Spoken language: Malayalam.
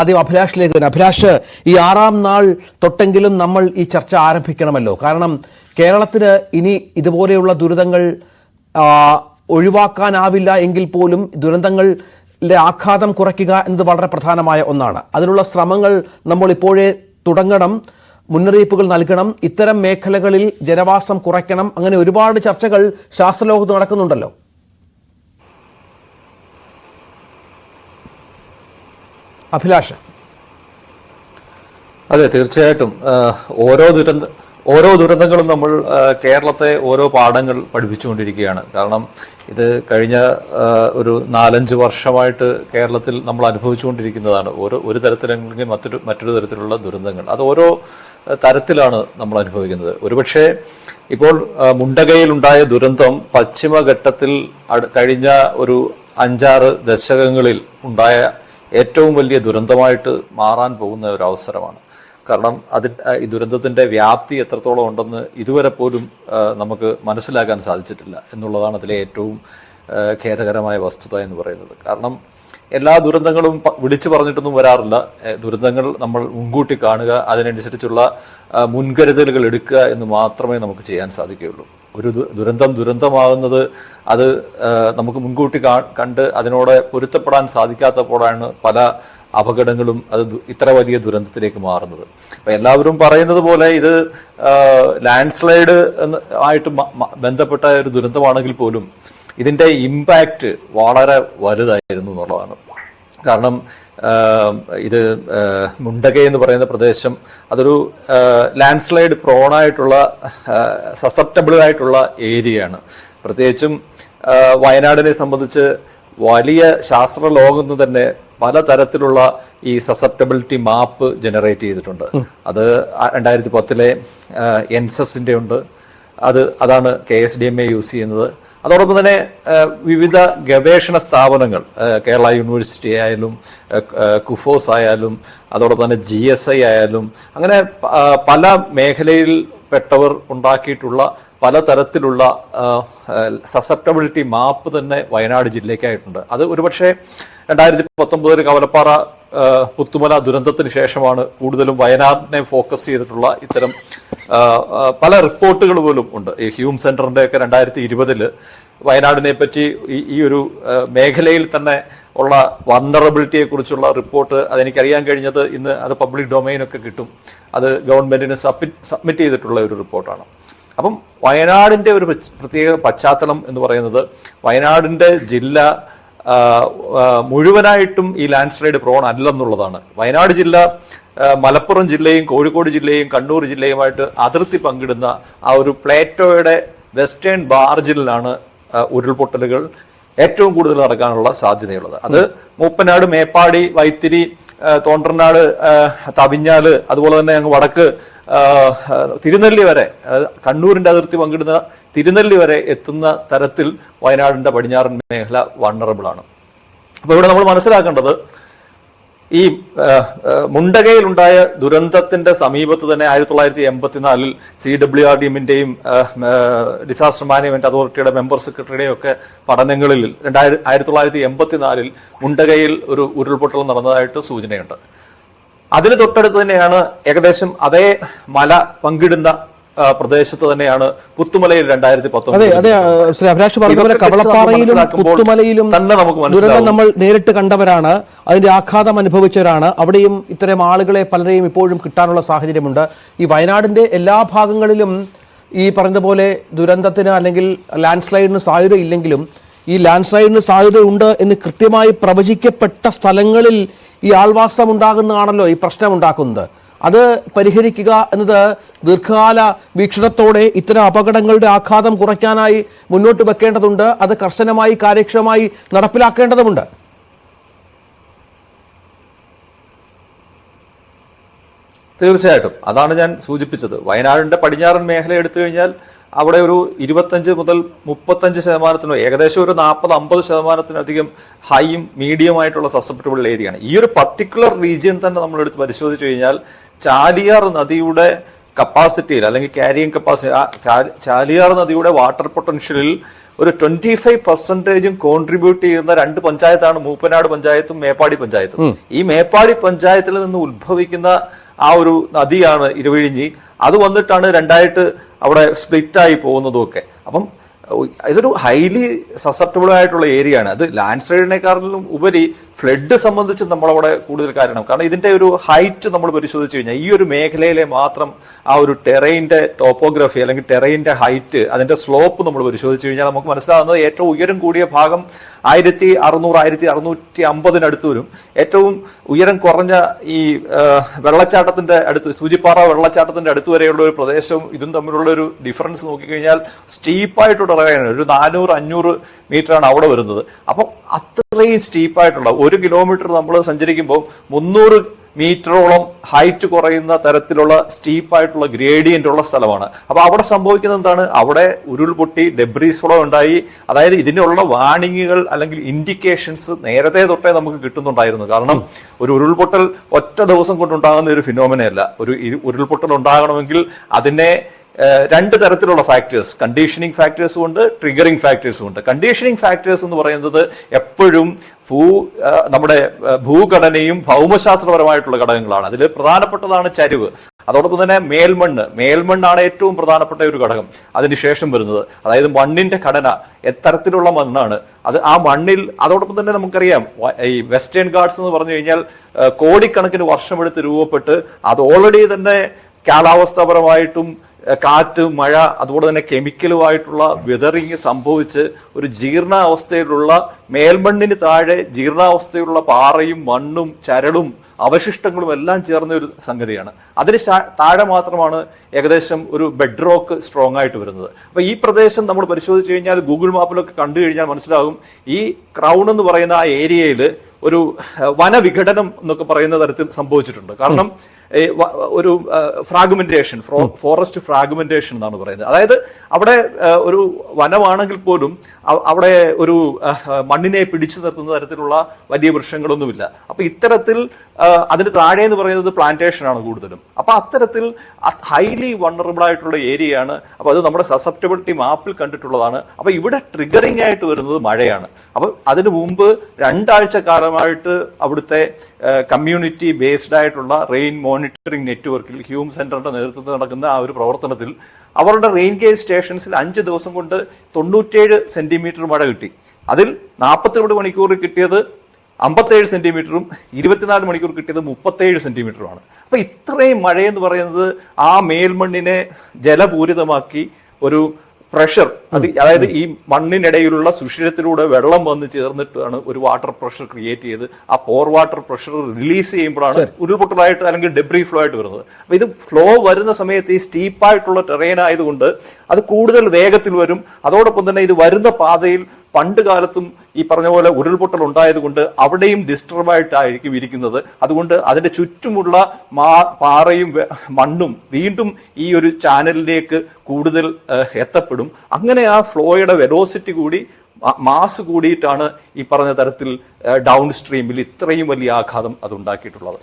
ആദ്യം അഭിലാഷിലേക്ക് തന്നെ അഭിലാഷ് ഈ ആറാം നാൾ തൊട്ടെങ്കിലും നമ്മൾ ഈ ചർച്ച ആരംഭിക്കണമല്ലോ. കാരണം കേരളത്തിന് ഇനി ഇതുപോലെയുള്ള ദുരിതങ്ങൾ ഒഴിവാക്കാനാവില്ല എങ്കിൽ പോലും ദുരന്തങ്ങളിലെ ആഘാതം കുറയ്ക്കുക എന്നത് വളരെ പ്രധാനമായ ഒന്നാണ്. അതിനുള്ള ശ്രമങ്ങൾ നമ്മൾ ഇപ്പോഴേ തുടങ്ങണം മുന്നറിയിപ്പുകൾ നൽകണം ഇത്തരം മേഖലകളിൽ ജനവാസം കുറയ്ക്കണം അങ്ങനെ ഒരുപാട് ചർച്ചകൾ ശാസ്ത്രലോകത്ത് നടക്കുന്നുണ്ടല്ലോ. അഭിലാഷ്. അതെ തീർച്ചയായിട്ടും. ഓരോ ദുരന്ത ഓരോ ദുരന്തങ്ങളും നമ്മൾ കേരളത്തെ ഓരോ പാഠങ്ങൾ പഠിപ്പിച്ചുകൊണ്ടിരിക്കുകയാണ്. കാരണം ഇത് കഴിഞ്ഞ ഒരു നാലഞ്ച് വർഷമായിട്ട് കേരളത്തിൽ നമ്മൾ അനുഭവിച്ചുകൊണ്ടിരിക്കുന്നതാണ്. ഓരോ ഒരു തരത്തിലെങ്കിൽ മറ്റൊരു മറ്റൊരു തരത്തിലുള്ള ദുരന്തങ്ങൾ. അത് ഓരോ തരത്തിലാണ് നമ്മൾ അനുഭവിക്കുന്നത്. ഒരുപക്ഷെ ഇപ്പോൾ മുണ്ടകയിലുണ്ടായ ദുരന്തം പശ്ചിമഘട്ടത്തിൽ കഴിഞ്ഞ ഒരു അഞ്ചാറ് ദശകങ്ങളിൽ ഉണ്ടായ ഏറ്റവും വലിയ ദുരന്തമായിട്ട് മാറാൻ പോകുന്ന ഒരു അവസരമാണ്. കാരണം അതി ഈ ദുരന്തത്തിന്റെ വ്യാപ്തി എത്രത്തോളം ഉണ്ടെന്ന് ഇതുവരെ പോലും നമുക്ക് മനസ്സിലാക്കാൻ സാധിച്ചിട്ടില്ല എന്നുള്ളതാണ് അതിലെ ഏറ്റവും ഖേദകരമായ വസ്തുത എന്ന് പറയുന്നത്. കാരണം എല്ലാ ദുരന്തങ്ങളും വിളിച്ചു പറഞ്ഞിട്ടൊന്നും വരാറില്ല. ദുരന്തങ്ങൾ നമ്മൾ മുൻകൂട്ടി കാണുക അതിനനുസരിച്ചുള്ള മുൻകരുതലുകൾ എടുക്കുക എന്ന് മാത്രമേ നമുക്ക് ചെയ്യാൻ സാധിക്കുകയുള്ളൂ. ഒരു ദുരന്തം ദുരന്തമാകുന്നത് അത് നമുക്ക് മുൻകൂട്ടി കണ്ട് അതിനോട് പൊരുത്തപ്പെടാൻ സാധിക്കാത്തപ്പോഴാണ് പല അപകടങ്ങളും അത് ഇത്ര വലിയ ദുരന്തത്തിലേക്ക് മാറുന്നത്. അപ്പൊ എല്ലാവരും പറയുന്നത് പോലെ ഇത് ലാൻഡ് സ്ലൈഡ് ആയിട്ട് ബന്ധപ്പെട്ട ഒരു ദുരന്തമാണെങ്കിൽ പോലും ഇതിന്റെ ഇമ്പാക്റ്റ് വളരെ വലുതായിരുന്നു എന്നുള്ളതാണ്. കാരണം ഇത് മുണ്ടകെ എന്ന് പറയുന്ന പ്രദേശം അതൊരു ലാൻഡ് സ്ലൈഡ് പ്രോണായിട്ടുള്ള സസെപ്റ്റബിൾ ആയിട്ടുള്ള ഏരിയയാണ്. പ്രത്യേകിച്ചും വയനാടിനെ സംബന്ധിച്ച് വലിയ ശാസ്ത്ര ലോകം തന്നെ പലതരത്തിലുള്ള ഈ സസപ്റ്റബിലിറ്റി മാപ്പ് ജനറേറ്റ് ചെയ്തിട്ടുണ്ട്. അത് രണ്ടായിരത്തി പത്തിലെ എൻസസിന്റെ ഉണ്ട്. അത് അതാണ് K S D M A use ചെയ്യുന്നത്. അതോടൊപ്പം തന്നെ വിവിധ ഗവേഷണ സ്ഥാപനങ്ങൾ കേരള യൂണിവേഴ്സിറ്റി ആയാലും കുഫോസ് ആയാലും അതോടൊപ്പം തന്നെ ജി എസ് ഐ ആയാലും അങ്ങനെ പല മേഖലയിൽ പെട്ടവർ ഉണ്ടാക്കിയിട്ടുള്ള പലതരത്തിലുള്ള സസെപ്റ്റബിലിറ്റി മാപ്പ് തന്നെ വയനാട് ജില്ലയ്ക്കായിട്ടുണ്ട്. അത് ഒരുപക്ഷെ രണ്ടായിരത്തി പത്തൊമ്പതിൽ കവലപ്പാറ പുത്തുമല ദുരന്തത്തിന് ശേഷമാണ് കൂടുതലും വയനാടിനെ ഫോക്കസ് ചെയ്തിട്ടുള്ള ഇത്തരം പല റിപ്പോർട്ടുകൾ പോലും ഉണ്ട്. ഈ ഹ്യൂം സെന്ററിന്റെ ഒക്കെ രണ്ടായിരത്തി ഇരുപതിൽ വയനാടിനെ പറ്റി ഈ ഒരു മേഖലയിൽ തന്നെ ഉള്ള വണ്ടറബിലിറ്റിയെ കുറിച്ചുള്ള റിപ്പോർട്ട് അതെനിക്കറിയാൻ കഴിഞ്ഞത് ഇന്ന് അത് പബ്ലിക് ഡൊമൈനൊക്കെ കിട്ടും. അത് ഗവൺമെന്റിന് സബ്മിറ്റ് ചെയ്തിട്ടുള്ള ഒരു റിപ്പോർട്ടാണ്. അപ്പം വയനാടിന്റെ ഒരു പ്രത്യേക പശ്ചാത്തലം എന്ന് പറയുന്നത് വയനാടിന്റെ ജില്ല മുഴുവനായിട്ടും ഈ ലാൻഡ് സ്ലൈഡ് പ്രോൺ അല്ലെന്നുള്ളതാണ്. വയനാട് ജില്ല മലപ്പുറം ജില്ലയും കോഴിക്കോട് ജില്ലയും കണ്ണൂർ ജില്ലയുമായിട്ട് അതിർത്തി പങ്കിടുന്ന ആ ഒരു പ്ലേറ്റോയുടെ വെസ്റ്റേൺ ബാർജിലാണ് ഉരുൾപൊട്ടലുകൾ ഏറ്റവും കൂടുതൽ നടക്കാനുള്ള സാധ്യതയുള്ളത്. അത് മൂപ്പനാട് മേപ്പാടി വൈത്തിരി തോണ്ടർനാട് തവിഞ്ഞാൽ അതുപോലെ തന്നെ അങ്ങ് വടക്ക് തിരുനെല്ലി വരെ കണ്ണൂരിന്റെ അതിർത്തി പങ്കിടുന്ന തിരുനെല്ലി വരെ എത്തുന്ന തരത്തിൽ വയനാടിന്റെ പടിഞ്ഞാറൻ മേഖല വണ്ണറബിൾ ആണ്. അപ്പൊ ഇവിടെ നമ്മൾ മനസ്സിലാക്കേണ്ടത് ഈ മുണ്ടകയിലുണ്ടായ ദുരന്തത്തിന്റെ സമീപത്ത് തന്നെ ആയിരത്തി തൊള്ളായിരത്തി എൺപത്തിനാലിൽ സി ഡബ്ല്യു ആർ ഡിഎമ്മിന്റെയും ഡിസാസ്റ്റർ മാനേജ്മെന്റ് അതോറിറ്റിയുടെ മെമ്പർ സെക്രട്ടറിയുടെയും ഒക്കെ പഠനങ്ങളിൽ രണ്ടായിരത്തി ആയിരത്തി തൊള്ളായിരത്തി എൺപത്തിനാലിൽ മുണ്ടകയിൽ ഒരു ഉരുൾപൊട്ടൽ നടന്നതായിട്ട് സൂചനയുണ്ട്. അതിന് തൊട്ടടുത്ത് തന്നെയാണ് ഏകദേശം അതേ മല പങ്കിടുന്ന പ്രദേശത്ത് തന്നെയാണ് പുത്തുമലയിൽ രണ്ടായിരത്തി അതെ അതെ ശ്രീ അഭിലാഷ് പറഞ്ഞ പോലെ കവളപ്പാറയിലും പുത്തുമലയിലും തന്നെ നമുക്ക് ദുരന്തം നമ്മൾ നേരിട്ട് കണ്ടവരാണ്. അതിന്റെ ആഘാതം അനുഭവിച്ചവരാണ്. അവിടെയും ഇത്തരം ആളുകളെ പലരെയും ഇപ്പോഴും കിട്ടാനുള്ള സാഹചര്യമുണ്ട്. ഈ വയനാടിന്റെ എല്ലാ ഭാഗങ്ങളിലും ഈ പറഞ്ഞതുപോലെ ദുരന്തത്തിന് അല്ലെങ്കിൽ ലാൻഡ് സ്ലൈഡിന് സാധ്യത ഇല്ലെങ്കിലും ഈ ലാൻഡ് സ്ലൈഡിന് സാധ്യതയുണ്ട് എന്ന് കൃത്യമായി പ്രവചിക്കപ്പെട്ട സ്ഥലങ്ങളിൽ ഈ ആൾവാസം ഉണ്ടാകുന്നതാണല്ലോ ഈ പ്രശ്നം ഉണ്ടാക്കുന്നത്. അത് പരിഹരിക്കുക എന്നത് ദീർഘകാല വീക്ഷണത്തോടെ ഇത്തരം അപകടങ്ങളുടെ ആഘാതം കുറയ്ക്കാനായി മുന്നോട്ട് വെക്കേണ്ടതുണ്ട്. അത് കർശനമായി കാര്യക്ഷമമായി നടപ്പിലാക്കേണ്ടതുമുണ്ട്. തീർച്ചയായിട്ടും. അതാണ് ഞാൻ സൂചിപ്പിച്ചത്. വയനാടിന്റെ പടിഞ്ഞാറൻ മേഖല എടുത്തു കഴിഞ്ഞാൽ അവിടെ ഒരു ഇരുപത്തഞ്ച് മുതൽ മുപ്പത്തഞ്ച് ശതമാനത്തിനോ ഏകദേശം ഒരു നാൽപ്പത് അമ്പത് ശതമാനത്തിനധികം ഹൈയും മീഡിയം ആയിട്ടുള്ള സസെപ്റ്റബിൾ ഏരിയയാണ്. ഈ ഒരു പർട്ടിക്കുലർ റീജിയൻ തന്നെ നമ്മൾ എടുത്ത് പരിശോധിച്ചു കഴിഞ്ഞാൽ ചാലിയാർ നദിയുടെ കപ്പാസിറ്റിയിൽ അല്ലെങ്കിൽ ക്യാരിയിങ് കപ്പാസിറ്റി ചാലിയാർ നദിയുടെ വാട്ടർ പൊട്ടൻഷ്യലിൽ ഒരു ട്വന്റി ഫൈവ് പെർസെന്റേജും കോൺട്രിബ്യൂട്ട് ചെയ്യുന്ന രണ്ട് പഞ്ചായത്താണ് മൂപ്പനാട് പഞ്ചായത്തും മേപ്പാടി പഞ്ചായത്തും. ഈ മേപ്പാടി പഞ്ചായത്തിൽ നിന്ന് ഉത്ഭവിക്കുന്ന ആ ഒരു നദിയാണ് ഇരുവഴിഞ്ഞി. അത് വന്നിട്ടാണ് രണ്ടായിട്ട് അവിടെ സ്പ്ലിറ്റ് ആയി പോകുന്നതും ഒക്കെ അപ്പം ഇതൊരു ഹൈലി സസെപ്റ്റബിൾ ആയിട്ടുള്ള ഏരിയ ആണ് അത് ലാൻഡ് സ്ലൈഡിനെക്കാളും ഉപരി ഫ്ലഡ് സംബന്ധിച്ച് നമ്മളവിടെ കൂടുതൽ കാരണം കാരണം ഇതിന്റെ ഒരു ഹൈറ്റ് നമ്മൾ പരിശോധിച്ചു കഴിഞ്ഞാൽ ഈ ഒരു മേഖലയിലെ മാത്രം ആ ഒരു ടെറൈന്റെ ടോപ്പോഗ്രഫി അല്ലെങ്കിൽ ടെറൈന്റെ ഹൈറ്റ് അതിന്റെ സ്ലോപ്പ് നമ്മൾ പരിശോധിച്ചു കഴിഞ്ഞാൽ നമുക്ക് മനസ്സിലാകുന്നത് ഏറ്റവും ഉയരം കൂടിയ ഭാഗം ആയിരത്തി അറുന്നൂറ് ആയിരത്തി അറുന്നൂറ്റി അമ്പതിനടുത്ത് വരും. ഏറ്റവും ഉയരം കുറഞ്ഞ ഈ വെള്ളച്ചാട്ടത്തിന്റെ അടുത്ത് സൂചിപ്പാറ വെള്ളച്ചാട്ടത്തിന്റെ അടുത്ത് വരെയുള്ള ഒരു പ്രദേശവും ഇതും തമ്മിലുള്ള ഒരു ഡിഫറൻസ് നോക്കിക്കഴിഞ്ഞാൽ സ്റ്റീപ്പായിട്ടുള്ള ഇറങ്ങാനാണ് ഒരു നാനൂറ് അഞ്ഞൂറ് മീറ്ററാണ് അവിടെ വരുന്നത്. അപ്പം അത്രയും സ്റ്റീപ്പായിട്ടുള്ള ഒരു കിലോമീറ്റർ നമ്മൾ സഞ്ചരിക്കുമ്പോൾ മുന്നൂറ് മീറ്ററോളം ഹൈറ്റ് കുറയുന്ന തരത്തിലുള്ള സ്റ്റീപ്പായിട്ടുള്ള ഗ്രേഡിയന്റ് ഉള്ള സ്ഥലമാണ്. അപ്പോൾ അവിടെ സംഭവിക്കുന്നത് എന്താണ്? അവിടെ ഉരുൾപൊട്ടി ഡെബ്രീസ് ഫ്ലോ ഉണ്ടായി. അതായത് ഇതിനുള്ള വാണിങ്ങുകൾ അല്ലെങ്കിൽ ഇൻഡിക്കേഷൻസ് നേരത്തെ തൊട്ടേ നമുക്ക് കിട്ടുന്നുണ്ടായിരുന്നു. കാരണം ഒരു ഉരുൾപൊട്ടൽ ഒറ്റ ദിവസം കൊണ്ടുണ്ടാകുന്ന ഒരു ഫിനോമിനയല്ല ഒരു ഉരുൾപൊട്ടൽ ഉണ്ടാകണമെങ്കിൽ അതിനെ രണ്ട് തരത്തിലുള്ള ഫാക്ടേഴ്സ് കണ്ടീഷനിങ് ഫാക്ടേഴ്സും ഉണ്ട് ട്രിഗറിങ് ഫാക്ടേഴ്സും ഉണ്ട്. കണ്ടീഷനിങ് ഫാക്ടേഴ്സ് എന്ന് പറയുന്നത് എപ്പോഴും ഭൂ നമ്മുടെ ഭൂഘടനയും ഭൗമശാസ്ത്രപരമായിട്ടുള്ള ഘടകങ്ങളാണ്. അതിൽ പ്രധാനപ്പെട്ടതാണ് ചരിവ്. അതോടൊപ്പം തന്നെ മേൽമണ്ണ്. മേൽമണ്ണാണ് ഏറ്റവും പ്രധാനപ്പെട്ട ഒരു ഘടകം. അതിനുശേഷം വരുന്നത്. അതായത് മണ്ണിന്റെ ഘടന. എത്തരത്തിലുള്ള മണ്ണാണ്. അത് ആ മണ്ണിൽ അതോടൊപ്പം തന്നെ നമുക്കറിയാം ഈ വെസ്റ്റേൺ ഗാർഡ്സ് എന്ന് പറഞ്ഞു കഴിഞ്ഞാൽ കോടിക്കണക്കിന് വർഷമെടുത്ത് രൂപപ്പെട്ട് അത് ഓൾറെഡി തന്നെ കാലാവസ്ഥാപരമായിട്ടും കാറ്റ് മഴ അതുപോലെ തന്നെ കെമിക്കലുമായിട്ടുള്ള വെതറിങ് സംഭവിച്ച് ഒരു ജീർണാവസ്ഥയിലുള്ള മേൽമണ്ണിന് താഴെ ജീർണാവസ്ഥയിലുള്ള പാറയും മണ്ണും ചരളും അവശിഷ്ടങ്ങളും എല്ലാം ചേർന്ന ഒരു സംഗതിയാണ്. അതിന് താഴെ മാത്രമാണ് ഏകദേശം ഒരു ബെഡ് റോക്ക് സ്ട്രോങ് ആയിട്ട് വരുന്നത്. അപ്പൊ ഈ പ്രദേശം നമ്മൾ പരിശോധിച്ച് കഴിഞ്ഞാൽ ഗൂഗിൾ മാപ്പിലൊക്കെ കണ്ടു കഴിഞ്ഞാൽ മനസ്സിലാകും. ഈ ക്രൗൺ എന്ന് പറയുന്ന ആ ഏരിയയിൽ ഒരു വനവിഘടനം എന്നൊക്കെ പറയുന്ന തരത്തിൽ സംഭവിച്ചിട്ടുണ്ട്. കാരണം ഒരു ഫ്രാഗ്മെന്റേഷൻ ഫോറസ്റ്റ് ഫ്രാഗ്മെന്റേഷൻ എന്നാണ് പറയുന്നത്. അതായത് അവിടെ ഒരു വനമാണെങ്കിൽ പോലും അവിടെ ഒരു മണ്ണിനെ പിടിച്ചു നിർത്തുന്ന തരത്തിലുള്ള വലിയ വൃക്ഷങ്ങളൊന്നുമില്ല. അപ്പൊ ഇത്തരത്തിൽ അതിന് താഴെ എന്ന് പറയുന്നത് പ്ലാന്റേഷൻ ആണ് കൂടുതലും. അപ്പൊ അത്തരത്തിൽ ഹൈലി വണ്ണറബിൾ ആയിട്ടുള്ള ഏരിയ ആണ് അപ്പൊ അത് നമ്മുടെ സസെപ്റ്റബിലിറ്റി മാപ്പിൽ കണ്ടിട്ടുള്ളതാണ്. അപ്പൊ ഇവിടെ ട്രിഗറിംഗ് ആയിട്ട് വരുന്നത് മഴയാണ്. അപ്പൊ അതിനു മുമ്പ് രണ്ടാഴ്ച കാലമായിട്ട് അവിടുത്തെ കമ്മ്യൂണിറ്റി ബേസ്ഡ് ആയിട്ടുള്ള റെയിൻ മോണിറ്ററിംഗ് നെറ്റ്വർക്കിൽ ഹ്യൂം സെന്ററിന്റെ നേതൃത്വത്തിൽ നടക്കുന്ന ആ ഒരു പ്രവർത്തനത്തിൽ അവരുടെ റെയിൻ ഗേജ് സ്റ്റേഷൻസിൽ അഞ്ച് ദിവസം കൊണ്ട് തൊണ്ണൂറ്റേഴ് സെന്റിമീറ്റർ മഴ കിട്ടി. അതിൽ നാൽപ്പത്തിരണ്ട് മണിക്കൂറിൽ കിട്ടിയത് അമ്പത്തേഴ് സെന്റിമീറ്ററും ഇരുപത്തിനാല് മണിക്കൂർ കിട്ടിയത് മുപ്പത്തേഴ് സെന്റിമീറ്ററുമാണ് അപ്പൊ ഇത്രയും മഴയെന്ന് പറയുന്നത് ആ മേൽമണ്ണിനെ ജലപൂരിതമാക്കി ഒരു പ്രഷർ അത് അതായത് ഈ മണ്ണിനിടയിലുള്ള സുഷിരത്തിലൂടെ വെള്ളം വന്ന് ചേർന്നിട്ടാണ് ഒരു വാട്ടർ പ്രഷർ ക്രിയേറ്റ് ചെയ്ത് ആ പോർ വാട്ടർ പ്രഷർ റിലീസ് ചെയ്യുമ്പോഴാണ് ഉരുൾപൊട്ടലായിട്ട് അല്ലെങ്കിൽ ഡെബ്രി ഫ്ലോ ആയിട്ട് വരുന്നത്. അപ്പൊ ഇത് ഫ്ലോ വരുന്ന സമയത്ത് ഈ സ്റ്റീപ്പായിട്ടുള്ള ടെറൈൻ ആയതുകൊണ്ട് അത് കൂടുതൽ വേഗത്തിൽ വരും. അതോടൊപ്പം തന്നെ ഇത് വരുന്ന പാതയിൽ പണ്ട് കാലത്തും ഈ പറഞ്ഞ പോലെ ഉരുൾപൊട്ടൽ ഉണ്ടായതുകൊണ്ട് അവിടെയും ഡിസ്റ്റർബ് ആയിട്ടായിരിക്കും ഇരിക്കുന്നത്. അതുകൊണ്ട് അതിന്റെ ചുറ്റുമുള്ള മാ പാറയും മണ്ണും വീണ്ടും ഈ ഒരു ചാനലിലേക്ക് കൂടുതൽ എത്തപ്പെടും. അങ്ങനെ ആ ഫ്ലോയുടെ വെലോസിറ്റി കൂടി മാസ് കൂടിയിട്ടാണ് ഈ പറഞ്ഞ തരത്തിൽ ഡൗൺ സ്ട്രീമിൽ ഇത്രയും വലിയ ആഘാതം അത് ഉണ്ടാക്കിയിട്ടുള്ളത്